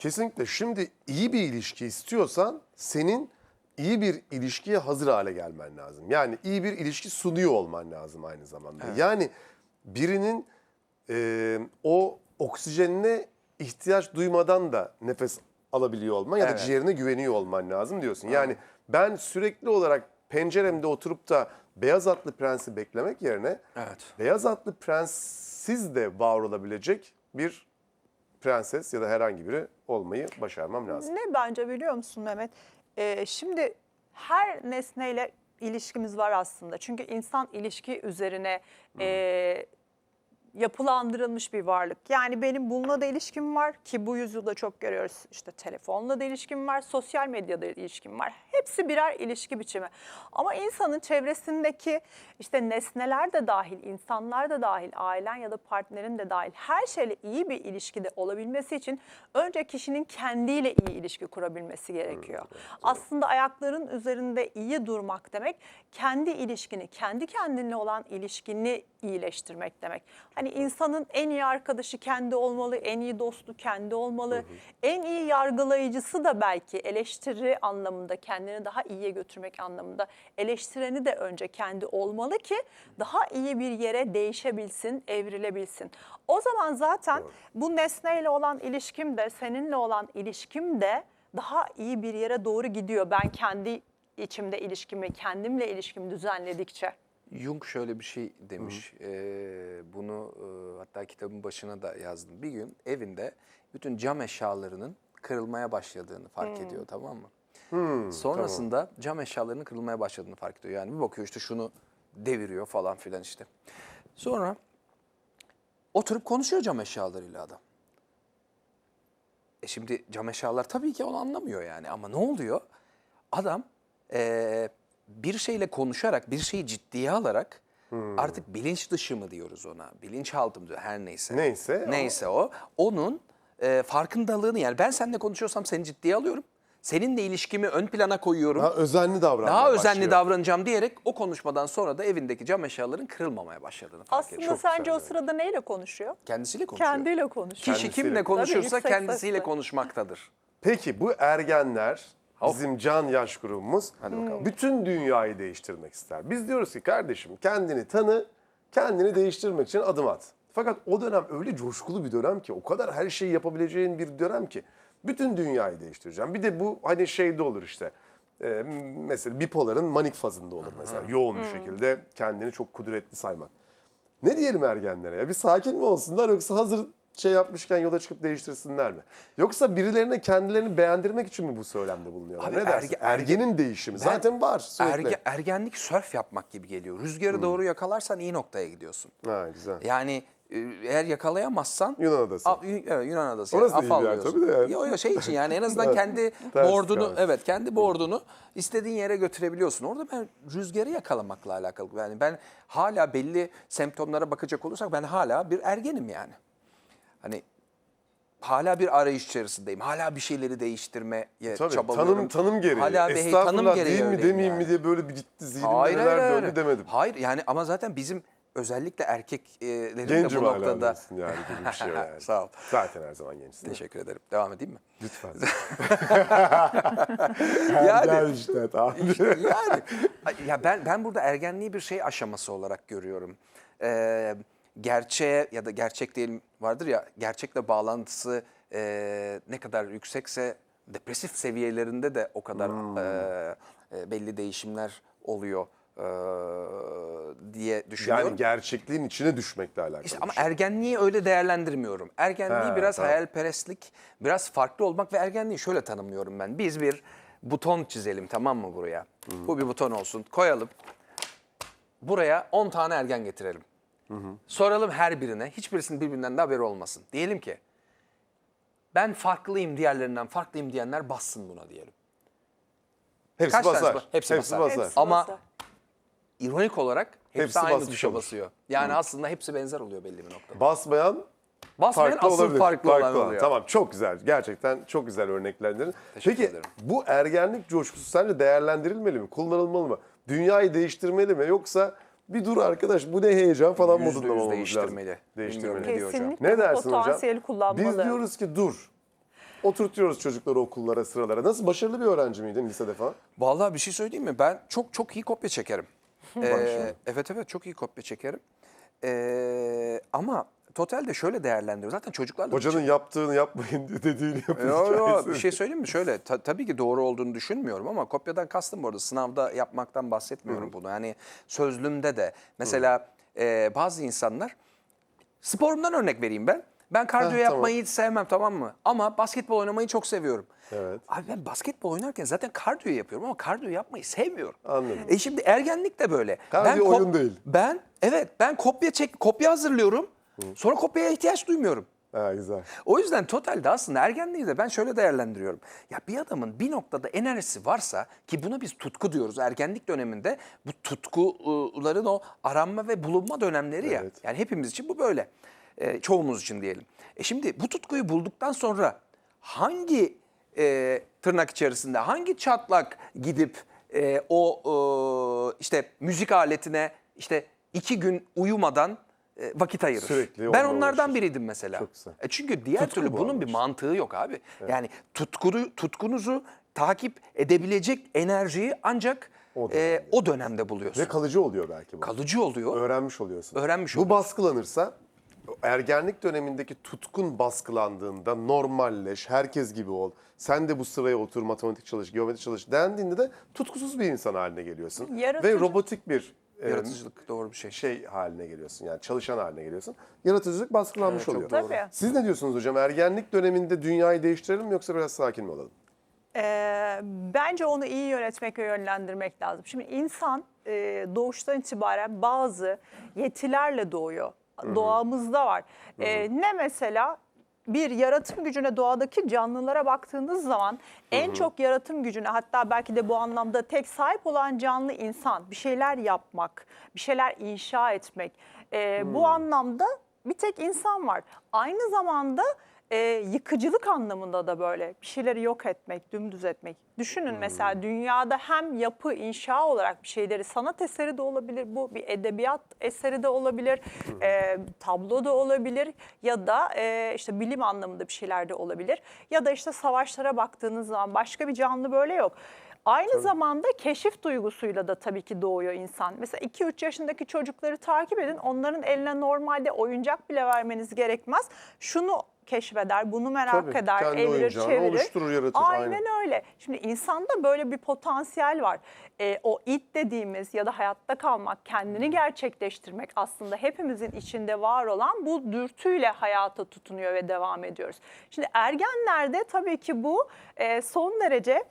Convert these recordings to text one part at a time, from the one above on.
Kesinlikle. Şimdi iyi bir ilişki istiyorsan senin iyi bir ilişkiye hazır hale gelmen lazım. Yani iyi bir ilişki sunuyor olman lazım aynı zamanda. Yani birinin e, o oksijenine ihtiyaç duymadan da nefes alabiliyor olman ya da Evet. ciğerine güveniyor olman lazım diyorsun. Yani ben sürekli olarak penceremde oturup da beyaz atlı prensi beklemek yerine Evet. beyaz atlı prenssiz de var olabilecek bir prenses ya da herhangi biri olmayı başarmam lazım. Ne bence biliyor musun Mehmet? Ee, şimdi her nesneyle ilişkimiz var aslında. Çünkü insan ilişki üzerine e, yapılandırılmış bir varlık. Yani benim bununla da ilişkim var ki bu yüzyılda çok görüyoruz. İşte telefonla da ilişkim var, sosyal medyada ilişkim var. Hepsi birer ilişki biçimi. Ama insanın çevresindeki işte nesneler de dahil, insanlar da dahil, ailen ya da partnerin de dahil her şeyle iyi bir ilişkide olabilmesi için önce kişinin kendiyle iyi ilişki kurabilmesi gerekiyor. Aslında ayakların üzerinde iyi durmak demek kendi ilişkini, kendi kendinle olan ilişkini iyileştirmek demek. Hani insanın en iyi arkadaşı kendi olmalı, en iyi dostu kendi olmalı. En iyi yargılayıcısı da belki eleştiri anlamında kendini daha iyiye götürmek anlamında eleştireni de önce kendi olmalı ki daha iyi bir yere değişebilsin, evrilebilsin. O zaman zaten bu nesneyle olan ilişkim de seninle olan ilişkim de daha iyi bir yere doğru gidiyor. Ben kendi içimde ilişkimi, kendimle ilişkimi düzenledikçe. Jung şöyle bir şey demiş. Ee, bunu e, hatta kitabın başına da yazdım. Bir gün evinde bütün cam eşyalarının kırılmaya başladığını fark ediyor tamam mı? Sonrasında cam eşyalarının kırılmaya başladığını fark ediyor. Yani bir bakıyor işte şunu deviriyor falan filan işte. Sonra oturup konuşuyor cam eşyalarıyla adam. E şimdi cam eşyalar tabii ki onu anlamıyor yani ama ne oluyor? Adam eee, bir şeyle konuşarak, bir şeyi ciddiye alarak artık bilinç dışı mı diyoruz ona, bilinçaltı mı diyor, her neyse. Neyse o- Neyse o. Onun eee, farkındalığını yani ben seninle konuşuyorsam seni ciddiye alıyorum. Seninle ilişkimi ön plana koyuyorum. Daha özenli davranmaya Daha özenli başlıyor. davranacağım diyerek o konuşmadan sonra da evindeki cam eşyaların kırılmamaya başladığını fark ediyor. Aslında sence güzel o sırada neyle konuşuyor? Kendisiyle konuşuyor. Kendiyle konuşuyor. Kişi Kendisiyle. kimle konuşursa yüksek kendisiyle sesle. konuşmaktadır. Peki bu ergenler bizim can yaş grubumuz Hadi bakalım. bütün dünyayı değiştirmek ister. Biz diyoruz ki kardeşim kendini tanı, kendini değiştirmek için adım at. Fakat o dönem öyle coşkulu bir dönem ki o kadar her şeyi yapabileceğin bir dönem ki bütün dünyayı değiştireceğim. Bir de bu hani şeyde olur işte. e, mesela bipoların manik fazında olur mesela. Yoğun bir şekilde kendini çok kudretli saymak. Ne diyelim ergenlere ya? Bir sakin mi olsunlar yoksa hazır şey yapmışken yola çıkıp değiştirsinler mi? Yoksa birilerine kendilerini beğendirmek için mi bu söylemde bulunuyorlar? Abi ne dersin? erge- erge- Ergenin değişimi Ben- zaten var sürekli. Erge- ergenlik sörf yapmak gibi geliyor. Rüzgarı doğru yakalarsan iyi noktaya gidiyorsun. Ha güzel. Yani e, eğer yakalayamazsan Yunan adası. A- evet, Yunan adası. Orası bir yer afallıyorsun. tabii de yani. Yo, yo, şey için yani en azından kendi ters boardunu kalmış. evet kendi boardunu istediğin yere götürebiliyorsun. Orada ben rüzgarı yakalamakla alakalı. Yani ben hala belli semptomlara bakacak olursak ben hala bir ergenim yani. Hani hala bir arayış içerisindeyim. Hala bir şeyleri değiştirmeye Tabii çabalıyorum. tanım tanım gereği. Hala bir Estağfurullah tanım gereği değil mi demeyeyim yani. mi diye böyle bir gitti zihnimde Hayır, neler hayır, döndü hayır. demedim. Hayır yani ama zaten bizim özellikle erkeklerin de Gencim bu noktada... yani gibi bir şey yani. Sağ ol. Zaten her zaman gençsin. Teşekkür ederim. Devam edeyim mi? Lütfen. Yani- işte tamam. yani ya ben ben burada ergenliği bir şey aşaması olarak görüyorum. Ee, gerçeğe ya da gerçek diyelim vardır ya gerçekle bağlantısı e, ne kadar yüksekse depresif seviyelerinde de o kadar e, e, belli değişimler oluyor e, diye düşünüyorum. Yani gerçekliğin içine düşmekle alakalı. İşte ama şey. ergenliği öyle değerlendirmiyorum. Ergenliği He, biraz tamam. hayalperestlik, biraz farklı olmak ve ergenliği şöyle tanımlıyorum ben. Biz bir buton çizelim tamam mı buraya? Bu bir buton olsun. Koyalım. Buraya 10 tane ergen getirelim. Soralım her birine. Hiçbirisinin birbirinden de haberi olmasın. Diyelim ki ben farklıyım diğerlerinden farklıyım diyenler bassın buna diyelim. Hepsi Kaç tanesi basar. bas- hepsi basar. Hepsi Ama- basar. İronik olarak hepsi, Hepsi aynı tuşa olur. basıyor. Yani aslında hepsi benzer oluyor belli bir noktada. Basmayan Basmayan farklı asıl olabilir. farklı, olan oluyor. Tamam çok güzel. Gerçekten çok güzel örneklendirin. Teşekkür Peki ederim. bu ergenlik coşkusu sence değerlendirilmeli mi? Kullanılmalı mı? Dünyayı değiştirmeli mi? Yoksa bir dur arkadaş bu ne heyecan falan Yüzde modunda yüz mı olmamız değiştirmeli. lazım? Değiştirmeli. Bilmiyorum ne diyor hocam. Kesinlikle Ne bu dersin hocam? potansiyeli kullanmalı. Biz diyoruz ki dur. Oturtuyoruz çocukları okullara, sıralara. Nasıl başarılı bir öğrenci miydin lisede falan? Vallahi bir şey söyleyeyim mi? Ben çok çok iyi kopya çekerim. Ee, şimdi. evet evet çok iyi kopya çekerim. Ee, ama totalde şöyle değerlendiriyorum. Zaten çocuklarla Hocanın yaptığını yapmayın dediğini yapın. Yo, yo, hikayesi. bir şey söyleyeyim mi? Şöyle ta- tabii ki doğru olduğunu düşünmüyorum ama kopyadan kastım bu arada sınavda yapmaktan bahsetmiyorum bunu. Yani sözlümde de mesela e, bazı insanlar sporumdan örnek vereyim ben. Ben kardiyo Heh, tamam. yapmayı hiç sevmem tamam mı? Ama basketbol oynamayı çok seviyorum. Evet. Abi ben basketbol oynarken zaten kardiyo yapıyorum ama kardiyo yapmayı sevmiyorum. Anladım. E şimdi ergenlik de böyle. Kardiyo kop- oyun değil. Ben evet ben kopya çek kopya hazırlıyorum. Sonra kopyaya ihtiyaç duymuyorum. Ha, güzel. O yüzden totalde aslında ergenliği de ben şöyle değerlendiriyorum. Ya bir adamın bir noktada enerjisi varsa ki buna biz tutku diyoruz. Ergenlik döneminde bu tutkuların o aranma ve bulunma dönemleri ya. Evet. Yani hepimiz için bu böyle. Ee, çoğumuz için diyelim. E şimdi bu tutkuyu bulduktan sonra hangi e, tırnak içerisinde hangi çatlak gidip e, o e, işte müzik aletine işte iki gün uyumadan e, vakit ayırır. Sürekli ben onlardan uğraşır. biriydim mesela. Çok güzel. E çünkü diğer Tutku türlü bu bunun bir mantığı yok abi. Yani tutkunu, tutkunuzu takip edebilecek enerjiyi ancak O o, dönemde. o dönemde buluyorsun. Ve kalıcı oluyor belki bu. Kalıcı oluyor. Öğrenmiş oluyorsun. Öğrenmiş Bu oluyorsun. baskılanırsa ergenlik dönemindeki tutkun baskılandığında normalleş, herkes gibi ol. Sen de bu sıraya otur, matematik çalış, geometri çalış dendiğinde de tutkusuz bir insan haline geliyorsun. Yaratıcı. Ve robotik bir e, Yaratıcılık doğru bir şey. şey haline geliyorsun. Yani çalışan haline geliyorsun. Yaratıcılık baskılanmış Evet, çok oluyor. doğru. Tabii. Siz ne diyorsunuz hocam? Ergenlik döneminde dünyayı değiştirelim mi yoksa biraz sakin mi olalım? Ee, bence onu iyi yönetmek ve yönlendirmek lazım. Şimdi insan e, doğuştan itibaren bazı yetilerle doğuyor. Doğamızda var. Ee, ne mesela? Bir yaratım gücüne doğadaki canlılara baktığınız zaman en çok yaratım gücüne hatta belki de bu anlamda tek sahip olan canlı insan. Bir şeyler yapmak, bir şeyler inşa etmek. Ee, Bu anlamda bir tek insan var. Aynı zamanda e, yıkıcılık anlamında da böyle bir şeyleri yok etmek, dümdüz etmek. Düşünün mesela dünyada hem yapı, inşa olarak bir şeyleri sanat eseri de olabilir bu, bir edebiyat eseri de olabilir, e, tablo da olabilir ya da e, işte bilim anlamında bir şeyler de olabilir. Ya da işte savaşlara baktığınız zaman başka bir canlı böyle yok. Aynı zamanda keşif duygusuyla da tabii ki doğuyor insan. Mesela 2-3 yaşındaki çocukları takip edin. Onların eline normalde oyuncak bile vermeniz gerekmez. Şunu keşfeder, bunu merak Tabii, eder, kendi evirir, çevirir. oluşturur, yaratır, Aynen aynen. öyle. Şimdi insanda böyle bir potansiyel var. Ee, o it dediğimiz ya da hayatta kalmak, kendini gerçekleştirmek aslında hepimizin içinde var olan bu dürtüyle hayata tutunuyor ve devam ediyoruz. Şimdi ergenlerde tabii ki bu e, son derece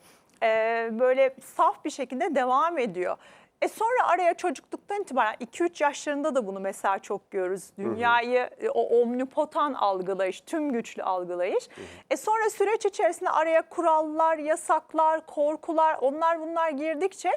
e, böyle saf bir şekilde devam ediyor. E sonra araya çocukluktan itibaren 2-3 yaşlarında da bunu mesela çok görürüz. Dünyayı e, o omnipotan algılayış, tüm güçlü algılayış. E sonra süreç içerisinde araya kurallar, yasaklar, korkular onlar bunlar girdikçe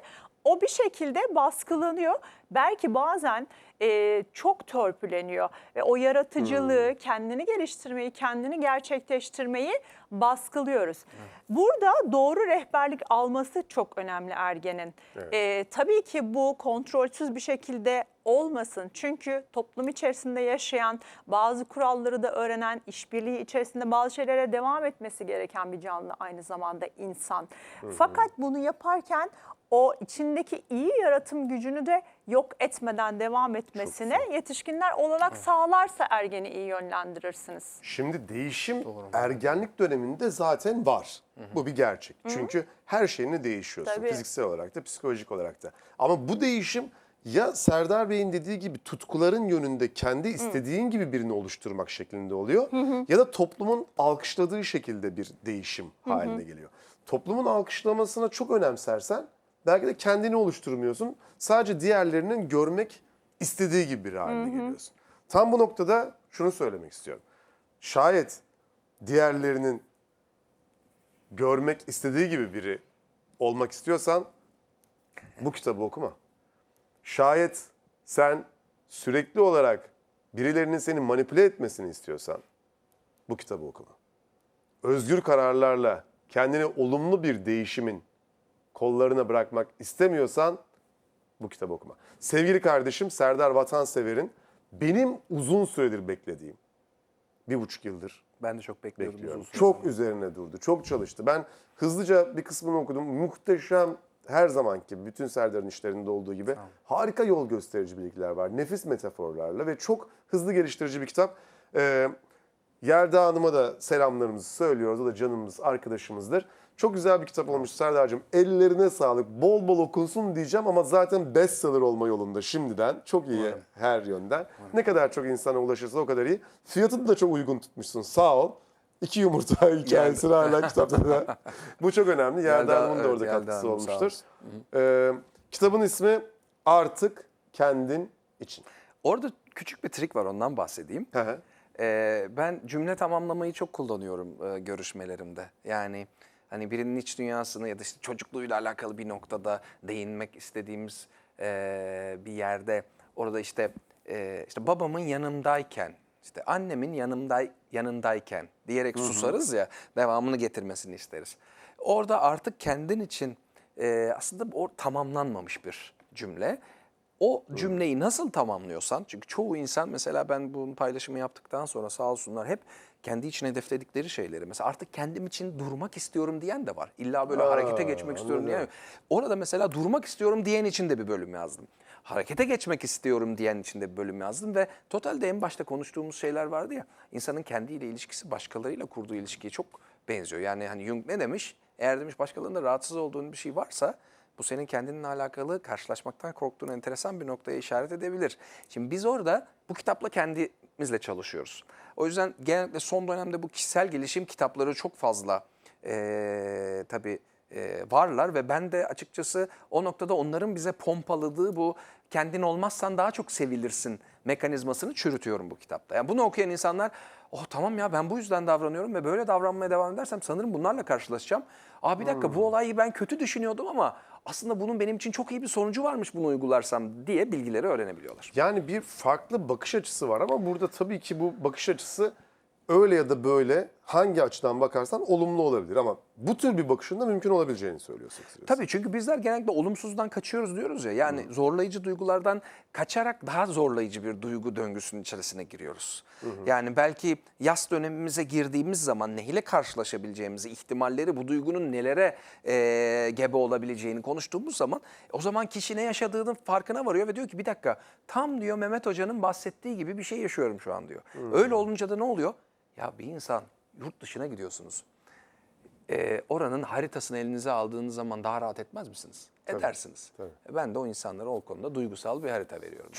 o bir şekilde baskılanıyor. Belki bazen e, çok törpüleniyor ve o yaratıcılığı, kendini geliştirmeyi, kendini gerçekleştirmeyi baskılıyoruz. Burada doğru rehberlik alması çok önemli ergenin. E, tabii ki bu kontrolsüz bir şekilde olmasın. Çünkü toplum içerisinde yaşayan, bazı kuralları da öğrenen, işbirliği içerisinde bazı şeylere devam etmesi gereken bir canlı aynı zamanda insan. Fakat bunu yaparken o içindeki iyi yaratım gücünü de yok etmeden devam etmesine yetişkinler olanak sağlarsa ergeni iyi yönlendirirsiniz. Şimdi değişim ergenlik döneminde zaten var. Bu bir gerçek. Çünkü her şeyini değişiyorsun. Tabii. Fiziksel olarak da, psikolojik olarak da. Ama bu değişim ya Serdar Bey'in dediği gibi tutkuların yönünde kendi istediğin gibi birini oluşturmak şeklinde oluyor. Ya da toplumun alkışladığı şekilde bir değişim haline geliyor. Toplumun alkışlamasına çok önemsersen belki de kendini oluşturmuyorsun. Sadece diğerlerinin görmek istediği gibi bir haline geliyorsun. Tam bu noktada şunu söylemek istiyorum. Şayet diğerlerinin görmek istediği gibi biri olmak istiyorsan bu kitabı okuma. Şayet sen sürekli olarak birilerinin seni manipüle etmesini istiyorsan bu kitabı okuma. Özgür kararlarla kendini olumlu bir değişimin kollarına bırakmak istemiyorsan bu kitabı okuma. Sevgili kardeşim Serdar Vatansever'in benim uzun süredir beklediğim, bir buçuk yıldır Ben de çok bekliyordum. bekliyorum. Çok üzerine durdu, çok çalıştı. Ben hızlıca bir kısmını okudum. Muhteşem her zamanki bütün Serdar'ın işlerinde olduğu gibi harika yol gösterici bilgiler var. Nefis metaforlarla ve çok hızlı geliştirici bir kitap. Ee, Yelda Hanım'a da selamlarımızı söylüyoruz. O da canımız, arkadaşımızdır. Çok güzel bir kitap olmuş Serdar'cığım. Ellerine sağlık. Bol bol okunsun diyeceğim ama zaten bestseller olma yolunda şimdiden. Çok iyi her yönden. Ne kadar çok insana ulaşırsa o kadar iyi. Fiyatını da çok uygun tutmuşsun. Sağ ol. İki yumurta hikayesini hala kitapta da. Bu çok önemli. Yelda- Hanım'ın da orada katkısı Hanım olmuştur. Ee, kitabın ismi Artık Kendin için. Orada küçük bir trik var ondan bahsedeyim. Hı hı. Ee, ben cümle tamamlamayı çok kullanıyorum e, görüşmelerimde. Yani hani birinin iç dünyasını ya da işte çocukluğuyla alakalı bir noktada değinmek istediğimiz e, bir yerde orada işte e, işte babamın yanımdayken işte annemin yanımday yanındayken diyerek susarız ya devamını getirmesini isteriz. Orada artık kendin için e, aslında o tamamlanmamış bir cümle. O cümleyi nasıl tamamlıyorsan, çünkü çoğu insan mesela ben bunun paylaşımı yaptıktan sonra sağ olsunlar hep kendi için hedefledikleri şeyleri. Mesela artık kendim için durmak istiyorum diyen de var. İlla böyle Aa, harekete geçmek istiyorum diyen. Orada mesela durmak istiyorum diyen için de bir bölüm yazdım. Harekete geçmek istiyorum diyen için de bir bölüm yazdım ve totalde en başta konuştuğumuz şeyler vardı ya. insanın kendiyle ilişkisi başkalarıyla kurduğu ilişkiye çok benziyor. Yani hani Jung ne demiş? Eğer demiş başkalarında rahatsız olduğun bir şey varsa bu senin kendinle alakalı karşılaşmaktan korktuğun enteresan bir noktaya işaret edebilir. Şimdi biz orada bu kitapla kendimizle çalışıyoruz. O yüzden genellikle son dönemde bu kişisel gelişim kitapları çok fazla eee tabii eee, varlar ve ben de açıkçası o noktada onların bize pompaladığı bu kendin olmazsan daha çok sevilirsin mekanizmasını çürütüyorum bu kitapta. Yani bunu okuyan insanlar oh tamam ya ben bu yüzden davranıyorum ve böyle davranmaya devam edersem sanırım bunlarla karşılaşacağım. Aa bir dakika bu olayı ben kötü düşünüyordum ama aslında bunun benim için çok iyi bir sonucu varmış bunu uygularsam diye bilgileri öğrenebiliyorlar. Yani bir farklı bakış açısı var ama burada tabii ki bu bakış açısı öyle ya da böyle hangi açıdan bakarsan olumlu olabilir ama bu tür bir bakışın da mümkün olabileceğini söylüyorsun. Tabii çünkü bizler genellikle olumsuzdan kaçıyoruz diyoruz ya. Yani zorlayıcı duygulardan kaçarak daha zorlayıcı bir duygu döngüsünün içerisine giriyoruz. Yani belki yaz dönemimize girdiğimiz zaman neyle karşılaşabileceğimizi, ihtimalleri, bu duygunun nelere eee, gebe olabileceğini konuştuğumuz zaman o zaman kişi ne yaşadığının farkına varıyor ve diyor ki bir dakika tam diyor Mehmet Hoca'nın bahsettiği gibi bir şey yaşıyorum şu an diyor. Öyle olunca da ne oluyor? Ya bir insan yurt dışına gidiyorsunuz e, oranın haritasını elinize aldığınız zaman daha rahat etmez misiniz? Edersiniz. tabii. Ben de o insanlara o konuda duygusal bir harita veriyorum.